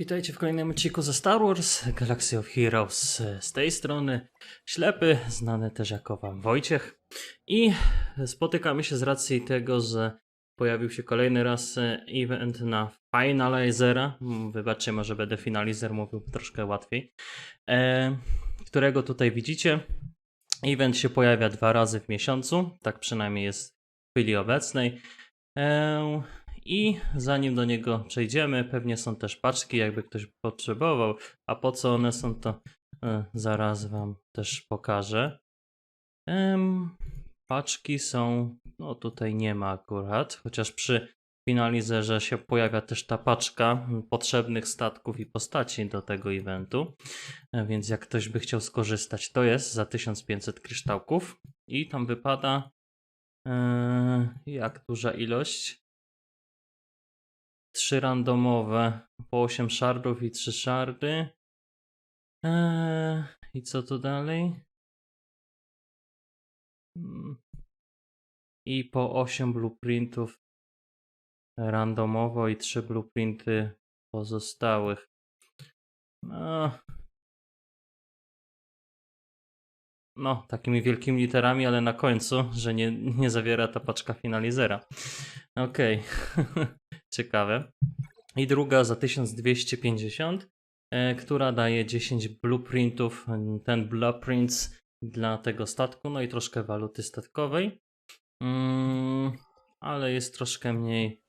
Witajcie w kolejnym odcinku ze Star Wars Galaxy of Heroes. Z tej strony Ślepy, znany też jako Wam Wojciech. I spotykamy się z racji tego, że pojawił się kolejny raz event na Finalizera. Wybaczcie, może będę Finalizer mówił troszkę łatwiej. E, którego tutaj widzicie. Event się pojawia dwa razy w miesiącu, tak przynajmniej jest w chwili obecnej. I zanim do niego przejdziemy, pewnie są też paczki, jakby ktoś potrzebował. A po co one są, to e, zaraz Wam też pokażę. Paczki są, no tutaj nie ma akurat, chociaż przy finalizerze się pojawia też ta paczka potrzebnych statków i postaci do tego eventu. E, Więc jak ktoś by chciał skorzystać, to jest za 1500 kryształków i tam wypada e, jak duża ilość? Trzy randomowe, po 8 szardów i 3 szardy. Eee, I co tu dalej? Mm. I po 8 blueprintów randomowo i 3 blueprinty pozostałych. No. No, takimi wielkimi literami, ale na końcu, że nie, nie zawiera ta paczka finalizera. Okej, ciekawe. I druga za 1250, e, która daje 10 blueprintów. Ten blueprints dla tego statku, no i troszkę waluty statkowej. Mm, ale jest troszkę mniej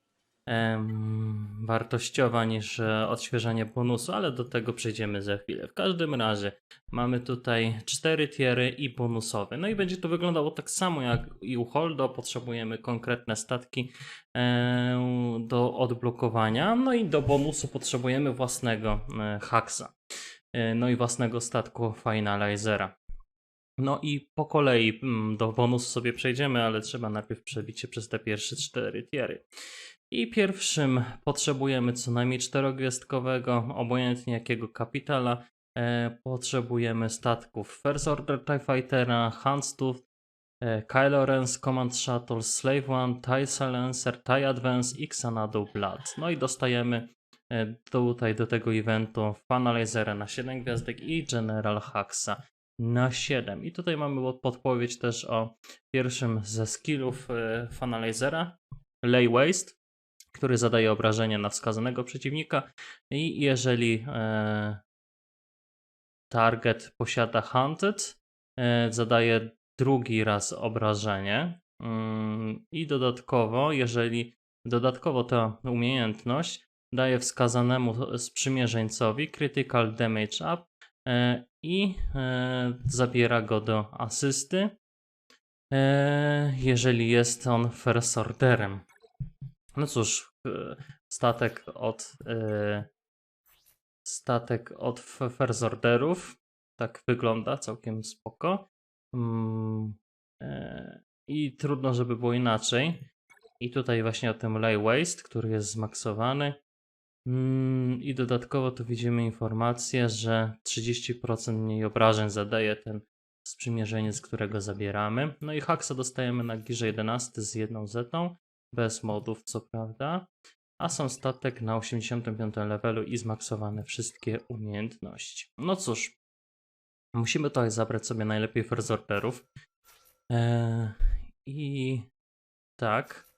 wartościowa niż e, odświeżanie bonusu, ale do tego przejdziemy za chwilę. W każdym razie mamy tutaj cztery tiery i bonusowe. No i będzie to wyglądało tak samo jak i u Holdo. Potrzebujemy konkretne statki e, do odblokowania. No i do bonusu potrzebujemy własnego e, haksa. E, no i własnego statku Finalizera. No i po kolei mm, do bonusu sobie przejdziemy, ale trzeba najpierw przebić się przez te pierwsze cztery tiery. I pierwszym potrzebujemy co najmniej czterogwiazdkowego, obojętnie jakiego kapitala. E, potrzebujemy statków First Order TIE Fightera, Handstuff, e, Kylo Ren's Command Shuttle, Slave One, TIE Silencer, TIE Advance i Xanadu Blood. No i dostajemy e, tutaj do tego eventu Finalizera na 7 gwiazdek i General Haxa na 7. I tutaj mamy podpowiedź też o pierwszym ze skillów e, Finalizera, Lay Waste, który zadaje obrażenia na wskazanego przeciwnika i jeżeli e, target posiada Hunted, e, zadaje drugi raz obrażenie mm, i dodatkowo, jeżeli dodatkowo ta umiejętność daje wskazanemu sprzymierzeńcowi critical damage up e, i zabiera go do asysty, jeżeli jest on first orderem. No cóż, e, statek od e, statek od f- first orderów tak wygląda całkiem spoko. Mm, e, I trudno, żeby było inaczej. I tutaj właśnie o tym lay waste, który jest zmaksowany. Mm, I dodatkowo tu widzimy informację, że 30% mniej obrażeń zadaje ten sprzymierzenie, z którego zabieramy. No i haksa dostajemy na girze 11 z jedną zetą, bez modów co prawda. A są statek na 85 levelu i zmaksowane wszystkie umiejętności. No cóż, musimy tutaj zabrać sobie najlepiej first. Eee, I tak.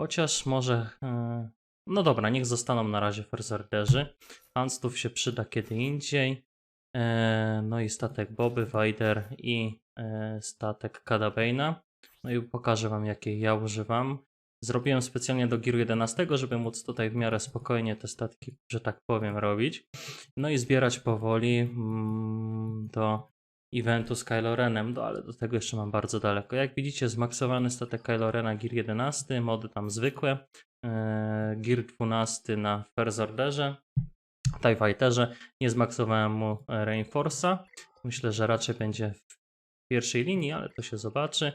Chociaż może. E, no dobra, niech zostaną na razie first orderzy. Się przyda kiedy indziej. E, no i statek Boby, Wider i e, statek Cadabaina. No i pokażę wam jakie ja używam. Zrobiłem specjalnie do Gear 11, żeby móc tutaj w miarę spokojnie te statki, że tak powiem, robić. No i zbierać powoli mm, do eventu z Kylo Renem, no ale do tego jeszcze mam bardzo daleko. Jak widzicie, zmaksowany statek Kylo Rena Gear 11, mody tam zwykłe, e, Gear 12 na First Orderze, TIE Fighterze, nie zmaksowałem mu Reinforce'a. Myślę, że raczej będzie w pierwszej linii, ale to się zobaczy.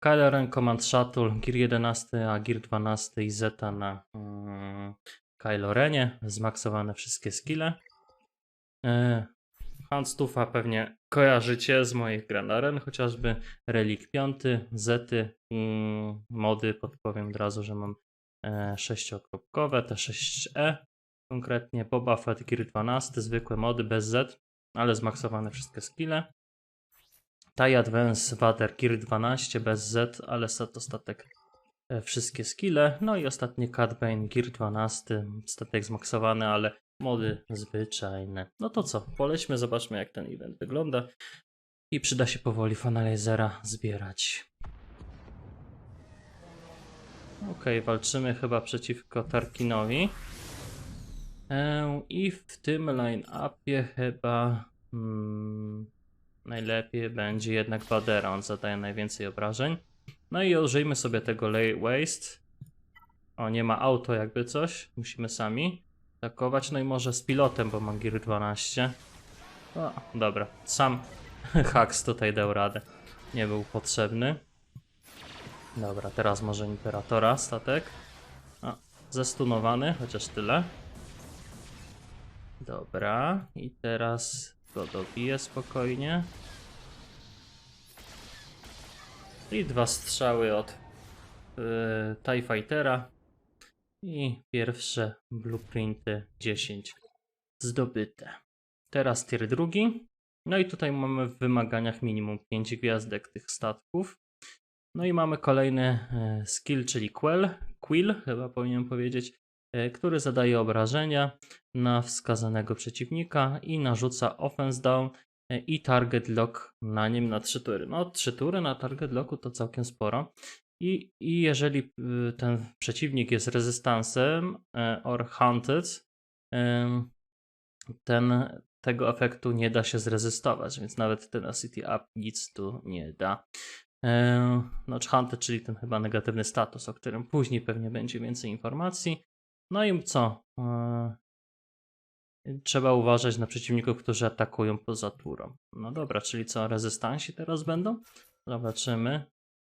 Kylo Command Shuttle, Gear 11, a Gear 12 i Zeta na mm, Kylo zmaksowane wszystkie skille. E, Handstuffa pewnie kojarzycie z moich Granaren, chociażby Relik 5, Zety, mm, mody, podpowiem od razu, że mam e, sześciokropkowe, te 6E, konkretnie Boba Fett Gear 12, zwykłe mody bez Z, ale zmaksowane wszystkie skille. TIE Advance Vader Gear 12 bez Z, ale set to statek e, wszystkie skille. No i ostatni Cat Bane Gear 12, statek zmaksowany, ale mody zwyczajne. No to co, polećmy, zobaczmy jak ten event wygląda. I przyda się powoli Finalizera zbierać. Okej, walczymy chyba przeciwko Tarkinowi. E, I w tym line-upie chyba mm, najlepiej będzie jednak Vadera, on zadaje najwięcej obrażeń. No i użyjmy sobie tego Lay Waste. O, nie ma auto jakby coś, musimy sami atakować. No i może z pilotem, bo mam Gear 12. O, dobra, sam Hax tutaj dał radę. Nie był potrzebny. Dobra, teraz może Imperatora statek. A, zestunowany, chociaż tyle. Dobra, i teraz go dobiję spokojnie. I dwa strzały od yy, TIE Fightera. I pierwsze blueprinty 10 zdobyte. Teraz tier drugi. No i tutaj mamy w wymaganiach minimum 5 gwiazdek tych statków. No i mamy kolejny e, skill, czyli Quell, Quill, chyba powinienem powiedzieć, który zadaje obrażenia na wskazanego przeciwnika i narzuca offense down e, i target lock na nim na 3 tury. No 3 tury na target locku to całkiem sporo. I, I jeżeli y, ten przeciwnik jest rezystansem e, or hunted, ten, tego efektu nie da się zrezystować, więc nawet ten City Up nic tu nie da. E, No, hunted, czyli ten chyba negatywny status, o którym później pewnie będzie więcej informacji. No i co? E, Trzeba uważać na przeciwników, którzy atakują poza turą. No dobra, czyli co, rezystansi teraz będą? Zobaczymy.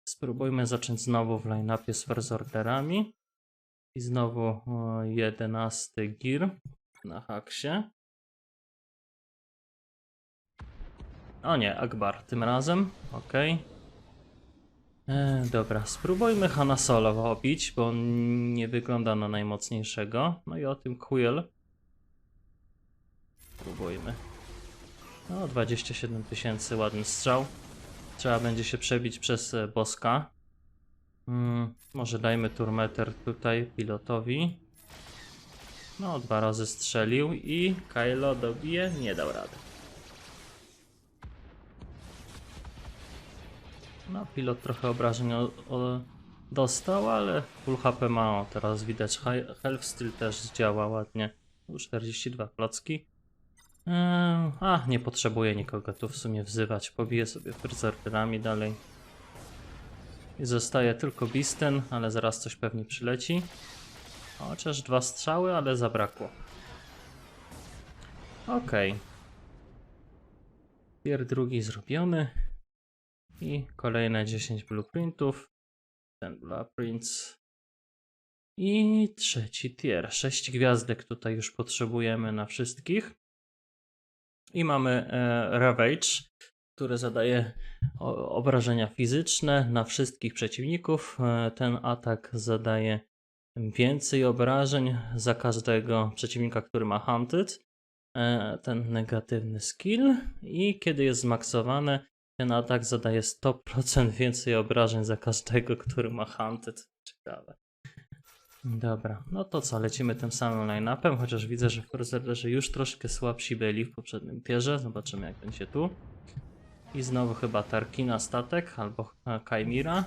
Spróbujmy zacząć znowu w line-upie z Verzorderami. I znowu o, 11 gir na haksie. O nie, Akbar tym razem. Ok. E, dobra, spróbujmy Hanna Solo obić, bo on nie wygląda na najmocniejszego. No i o tym Quill. Spróbujmy. No, 27 tysięcy, ładny strzał. Trzeba będzie się przebić przez e, boska. Mm, może dajmy turmeter tutaj pilotowi. No, dwa razy strzelił i Kylo dobije, nie dał rady. No, pilot trochę obrażeń o, o, dostał, ale full HP ma. O, teraz widać Health Steel też działa ładnie. U, 42 klocki. Eee, a, nie potrzebuję nikogo tu w sumie wzywać. Pobiję sobie fryzerterami dalej. I zostaje tylko Bisten, ale zaraz coś pewnie przyleci. Chociaż dwa strzały, ale zabrakło. Okej. Okay. Tier drugi zrobiony. I kolejne 10 blueprintów. Ten blueprints. I trzeci tier. 6 gwiazdek tutaj już potrzebujemy na wszystkich. I mamy e, Ravage, który zadaje obrażenia fizyczne na wszystkich przeciwników. E, ten atak zadaje więcej obrażeń za każdego przeciwnika, który ma Hunted. E, ten negatywny skill. I kiedy jest zmaksowany, ten atak zadaje 100% więcej obrażeń za każdego, który ma Hunted. Ciekawe. Dobra, no to co, lecimy tym samym line-upem, chociaż widzę, że w Crusaderze już troszkę słabsi byli w poprzednim tierze. Zobaczymy jak będzie tu. I znowu chyba Tarkina statek albo e, Kaimira.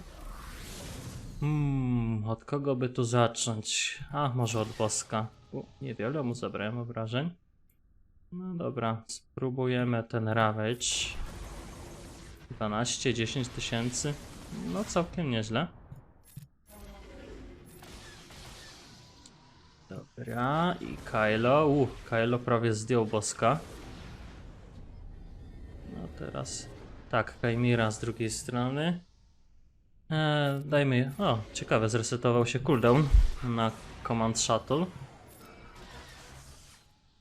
Hmm, od kogo by tu zacząć? A, może od Boska. U, niewiele mu zabrałem obrażeń. No dobra, spróbujemy ten Ravage. 12-10 tysięcy. No całkiem nieźle. Dobra, i Kylo. Uh, Kylo prawie zdjął boska. No teraz. Tak, Kaimira z drugiej strony. Eee, dajmy. O, ciekawe, zresetował się cooldown na Command Shuttle.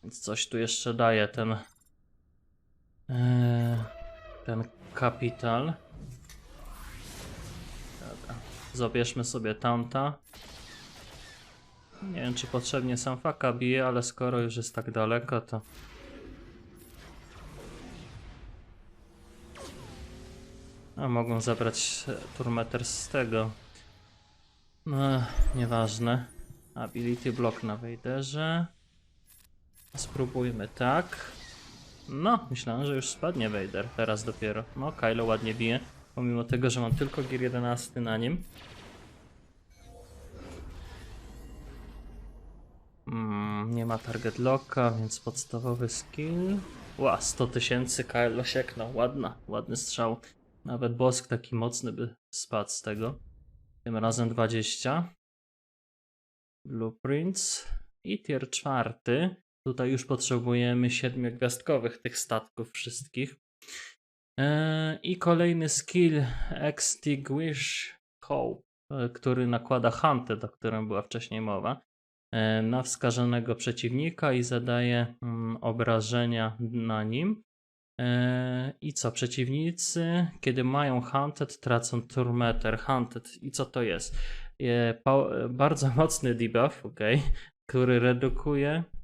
Więc coś tu jeszcze daje ten. Eee, ten kapital. Zabierzmy sobie tamta. Nie wiem, czy potrzebnie sam faka bije, ale skoro już jest tak daleko, to... A mogą zabrać e, turmeter z tego. No, nieważne. Ability block na Wejderze. Spróbujmy tak. No, myślałem, że już spadnie Vader. Teraz dopiero. No, Kylo ładnie bije. Pomimo tego, że mam tylko Gear 11 na nim. Mm, nie ma target locka, więc podstawowy skill. Ła, 100 tysięcy Kylo sieknął. Ładna, ładny strzał. Nawet bosk taki mocny by spadł z tego. Tym razem 20. Blueprints. I tier czwarty. Tutaj już potrzebujemy siedmiogwiazdkowych tych statków wszystkich. Eee, I kolejny skill Extinguish Hope, e, który nakłada Hunted, o którym była wcześniej mowa, e, na wskażonego przeciwnika i zadaje mm, obrażenia na nim. E, I co? Przeciwnicy, kiedy mają Hunted, tracą Turmeter. Hunted. I co to jest? E, e, bardzo mocny debuff, ok, który redukuje e,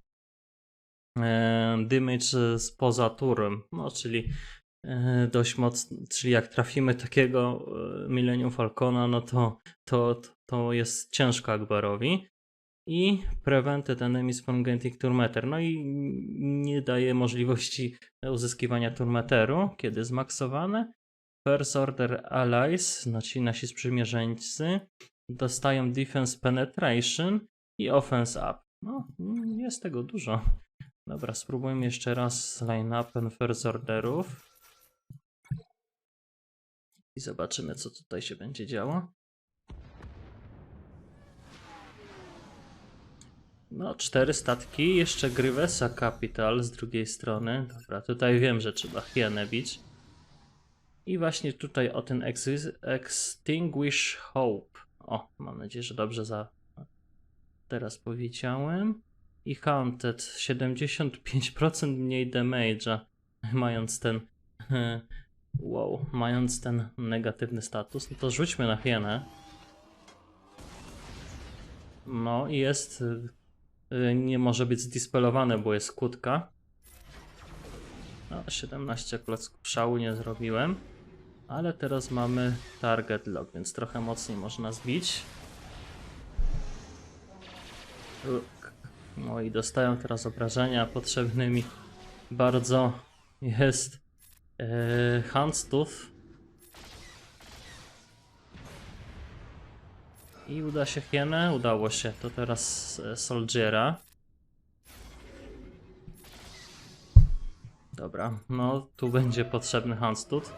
damage spoza turem, no czyli e, dość mocno, czyli jak trafimy takiego e, Millennium Falcona, no to, to, to jest ciężko Akbarowi. I Prevented Enemies from Getting Turmeter. No i nie daje możliwości uzyskiwania Turmeteru, kiedy zmaksowane. First Order Allies, znaczy nasi sprzymierzeńcy, dostają Defense Penetration i Offense Up. No, jest tego dużo. Dobra, spróbujmy jeszcze raz z line-upem First Orderów. I zobaczymy, co tutaj się będzie działo. No, cztery statki, jeszcze Grywesa Capital z drugiej strony. Dobra, tutaj wiem, że trzeba bić. I właśnie tutaj o ten exis- Extinguish Hope. O, mam nadzieję, że dobrze za... teraz powiedziałem. I Hunted 75% mniej damage'a, mając ten... Wow, mając ten negatywny status. No to rzućmy na hienę. No i jest... y, Nie może być zdispelowane, bo jest kłódka. No, 17 klocków szału nie zrobiłem. Ale teraz mamy target lock, więc trochę mocniej można zbić. No i dostają teraz obrażenia potrzebnymi. Bardzo jest e, Handstooth. I uda się hienę? Udało się. To teraz e, Soldiera. Dobra, no tu będzie potrzebny Handstooth.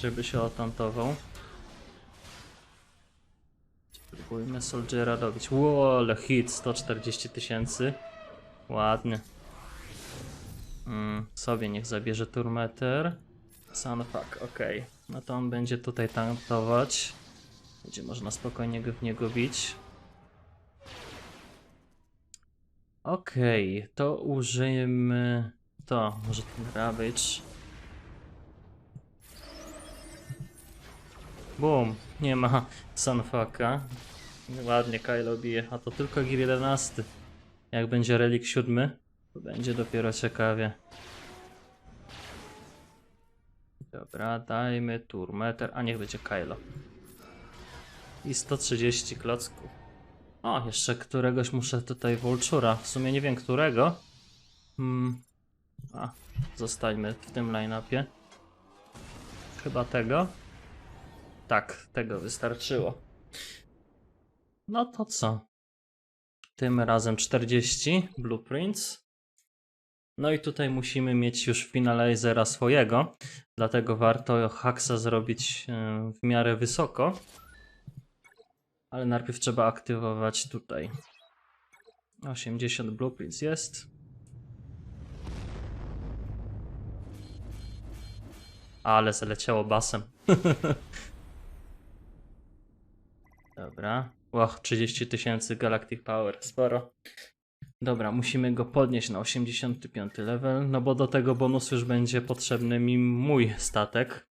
Żeby się otantował. Spróbujmy Soldiera robić. Ło, hit 140 tysięcy. Ładnie. Mm, sobie niech zabierze Turmeter. Sunfuck, ok. No to on będzie tutaj tankować. Będzie można spokojnie go w niego bić. Okej, to użyjmy to, może ten Ravage. Boom, nie ma Sunfucka. Ładnie Kylo bije, a to tylko Gear 11. Jak będzie Relik 7, to będzie dopiero ciekawie. Dobra, dajmy turmeter, a niech będzie Kylo. I 130 klocków. O, jeszcze któregoś muszę tutaj Vultura. W sumie nie wiem którego. Hmm. A, zostańmy w tym line-upie. Chyba tego. Tak, tego wystarczyło. No to co? Tym razem 40 blueprints. No i tutaj musimy mieć już finalizera swojego, dlatego warto haksa zrobić e, w miarę wysoko. Ale najpierw trzeba aktywować tutaj. 80 blueprints jest. Ale zaleciało basem. Dobra. Och, 30 tysięcy Galactic Power. Sporo. Dobra, musimy go podnieść na 85 level, no bo do tego bonusu już będzie potrzebny mi mój statek.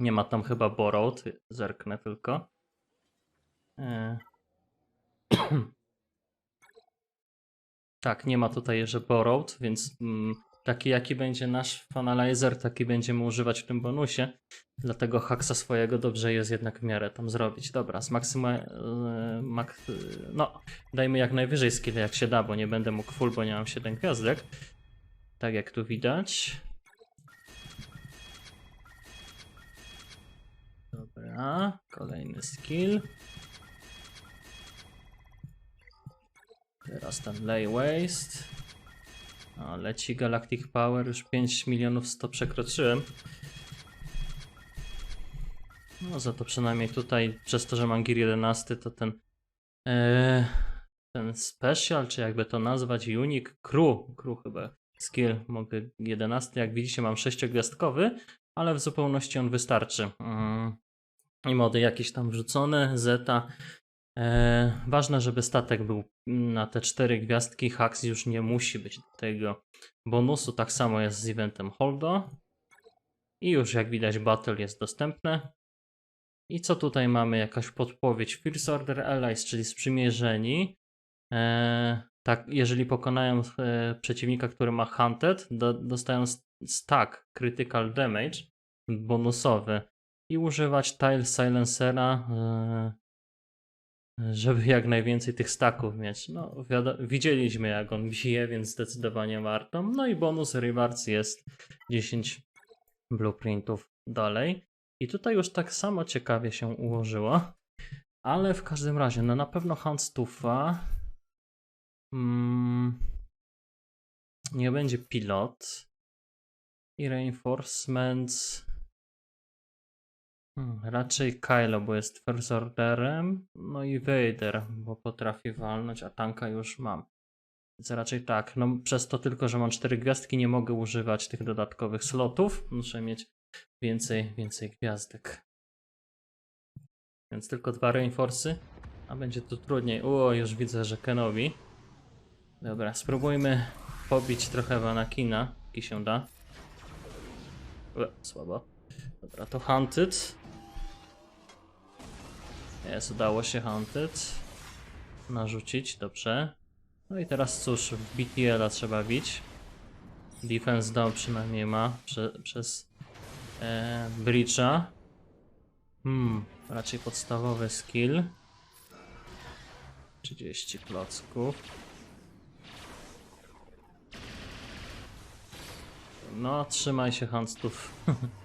Nie ma tam chyba Borrowed, zerknę tylko. E... tak, nie ma tutaj jeszcze borrowed, więc mm, taki jaki będzie nasz finalizer, taki będziemy używać w tym bonusie. Dlatego haksa swojego dobrze jest jednak w miarę tam zrobić. Dobra, zmaksyma... e, Mak... No, dajmy jak najwyżej skill jak się da, bo nie będę mógł full, bo nie mam 7 gwiazdek. Tak jak tu widać. Dobra, kolejny skill. Teraz ten lay waste. O, leci Galactic Power, już 5 milionów 100 przekroczyłem. No za to przynajmniej tutaj, przez to, że mam Gear 11, to ten e, ten special, czy jakby to nazwać, unique crew, crew chyba, skill mogę 11, jak widzicie mam 6-gwiazdkowy, ale w zupełności on wystarczy. Mm. I mody jakieś tam wrzucone, zeta. E, ważne, żeby statek był na te 4 gwiazdki, haks już nie musi być do tego bonusu, tak samo jest z eventem Holdo. I już jak widać battle jest dostępne. I co tutaj mamy? Jakaś podpowiedź. First Order Allies, czyli sprzymierzeni. E, tak, jeżeli pokonają e, przeciwnika, który ma Hunted, do, dostają stack Critical Damage bonusowy. I używać Tile Silencera, e, żeby jak najwięcej tych staków mieć. No, widzieliśmy jak on bije, więc zdecydowanie warto. No i bonus rewards jest 10 blueprintów dalej. I tutaj już tak samo ciekawie się ułożyło. Ale w każdym razie, no na pewno Handstufa. Mm, nie będzie pilot. I reinforcements. Hmm, raczej Kylo, bo jest first orderem. No i Vader, bo potrafi walnąć, a tanka już mam. Więc raczej tak. No przez to tylko, że mam 4 gwiazdki, nie mogę używać tych dodatkowych slotów. Muszę mieć więcej, więcej gwiazdek. Więc tylko dwa reinforcy, a będzie to trudniej. O, już widzę, że Kenobi. Dobra, spróbujmy pobić trochę Vanakina, jaki się da. E, słabo. Dobra, to Hunted. Jest, udało się Hunted. Narzucić, dobrze. No i teraz cóż, BTL-a trzeba bić. Defense down przynajmniej ma prze, przez e, Breacha. Hmm, raczej podstawowy skill. 30 klocków. No, trzymaj się Handstów.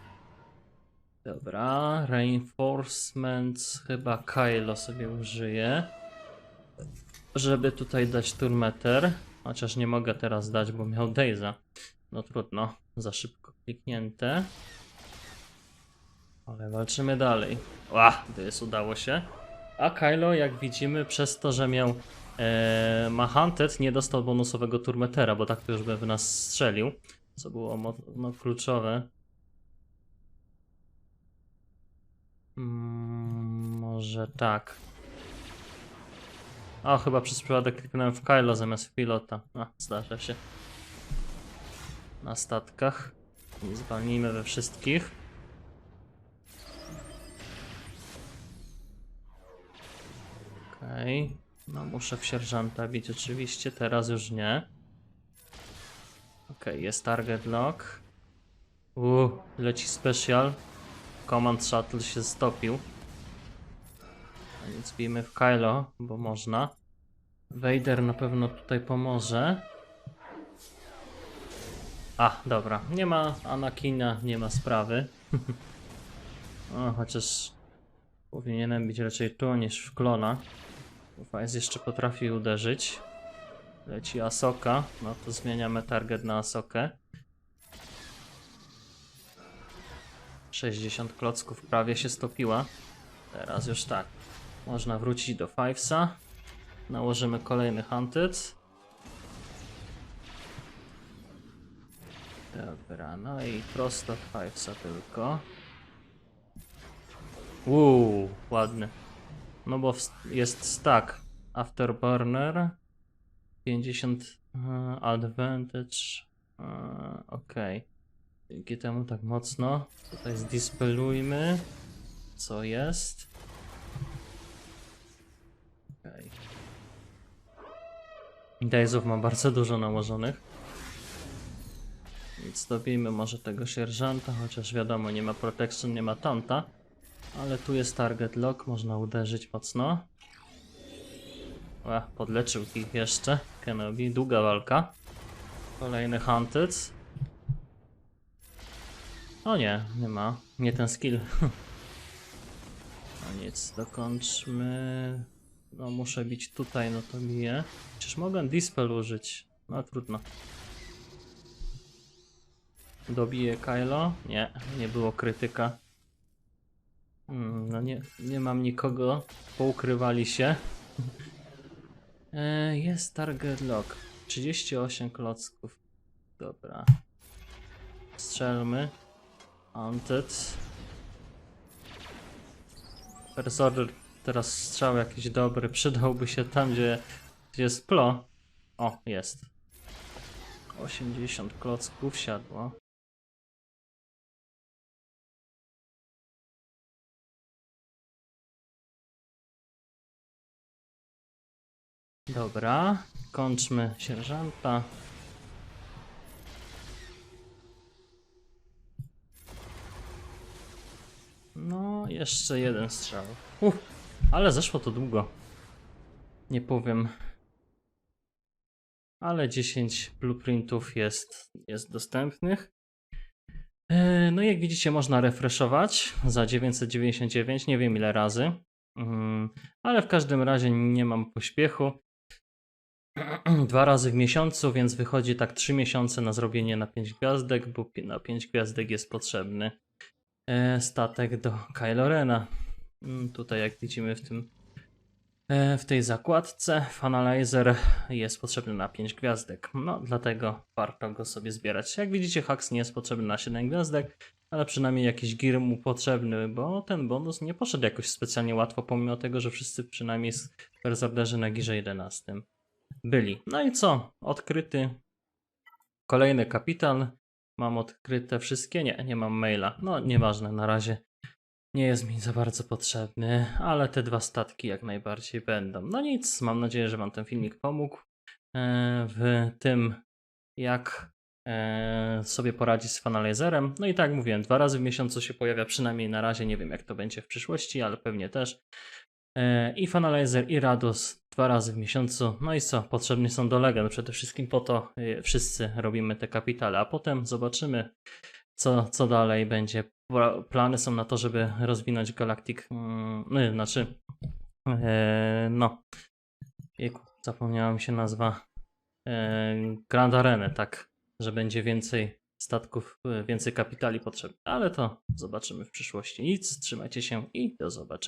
Dobra, reinforcements chyba Kylo sobie użyję. Żeby tutaj dać turmeter. Chociaż nie mogę teraz dać, bo miał Daza. No trudno, za szybko kliknięte. Ale walczymy dalej. Ła, jest udało się. A Kylo, jak widzimy, przez to, że miał e, ma Hunted, nie dostał bonusowego turmetera, bo tak to już by w nas strzelił. Co było no, kluczowe. Mm, może tak. O, chyba przez przypadek kliknąłem w Kylo zamiast w pilota. A, zdarza się. Na statkach. Zwalnijmy we wszystkich. Okej. No muszę w sierżanta bić oczywiście, teraz już nie. Okej, jest target lock. Uuu, leci special. Command shuttle się stopił. A więc bijmy w Kylo, bo można. Vader na pewno tutaj pomoże. A, dobra. Nie ma Anakina, nie ma sprawy. o, chociaż powinienem być raczej tu niż w klona. Fajz jeszcze potrafi uderzyć. Leci Asoka. No to zmieniamy target na Asokę. 60 klocków prawie się stopiła. Teraz już tak. Można wrócić do Fivesa. Nałożymy kolejny Hunted. Dobra, no i prosto Fivesa tylko. Uuu, ładny. No bo jest stack Afterburner 50 e, Advantage e, ok dzięki tak mocno tutaj zdispelujmy co jest Okej. Dazów ma bardzo dużo nałożonych. Więc dobijmy może tego sierżanta, chociaż wiadomo, nie ma protection, nie ma tanta. Ale tu jest target lock, można uderzyć mocno. Ła, podleczył ich jeszcze. Kenobi, długa walka. Kolejny hunted. O nie, nie ma. Nie ten skill. No nic, dokończmy. No muszę bić tutaj, no to biję. Przecież mogę dispel użyć. No trudno. Dobiję Kylo? Nie, nie było krytyka. Hmm, no nie, nie mam nikogo. Poukrywali się. E, jest target lock. 38 klocków. Dobra. Strzelmy. Hunted. Persorder teraz strzał jakiś dobry. Przydałby się tam, gdzie, gdzie jest plo. O, jest. 80 klocków siadło. Dobra, kończmy sierżanta. No, jeszcze jeden strzał. Uff, ale zeszło to długo. Nie powiem. Ale 10 blueprintów jest, jest dostępnych. E, No i jak widzicie można refreshować za 999, nie wiem ile razy. Mm, Ale w każdym razie nie mam pośpiechu. Dwa razy w miesiącu, więc wychodzi tak 3 miesiące na zrobienie na 5 gwiazdek, bo na 5 gwiazdek jest potrzebny statek do Kylo Rena. Mm, Tutaj jak widzimy w tym e, w tej zakładce Finalizer jest potrzebny na 5 gwiazdek. No, dlatego warto go sobie zbierać. Jak widzicie, Hux nie jest potrzebny na 7 gwiazdek, ale przynajmniej jakiś gear mu potrzebny, bo ten bonus nie poszedł jakoś specjalnie łatwo, pomimo tego, że wszyscy przynajmniej Berserderzy na girze 11 byli. No i co? Odkryty kolejny kapitan. Mam odkryte wszystkie? Nie, nie mam maila. No, nieważne, na razie nie jest mi za bardzo potrzebny, ale te dwa statki jak najbardziej będą. No nic, mam nadzieję, że Wam ten filmik pomógł e, w tym, jak e, sobie poradzić z Finalizerem. No i tak mówiłem, dwa razy w miesiącu się pojawia, przynajmniej na razie, nie wiem jak to będzie w przyszłości, ale pewnie też. E, I Finalizer, i Radus dwa razy w miesiącu. No i co? Potrzebni są do Legend. Przede wszystkim po to e, wszyscy robimy te kapitale, a potem zobaczymy, co, co dalej będzie. Pla- Plany są na to, żeby rozwinąć Galactic. mm, No, znaczy, e, no. Zapomniała mi się nazwa. Grand Arena, tak. Że będzie więcej statków, więcej kapitali potrzebnych. Ale to zobaczymy w przyszłości. Nic, trzymajcie się i do zobaczenia.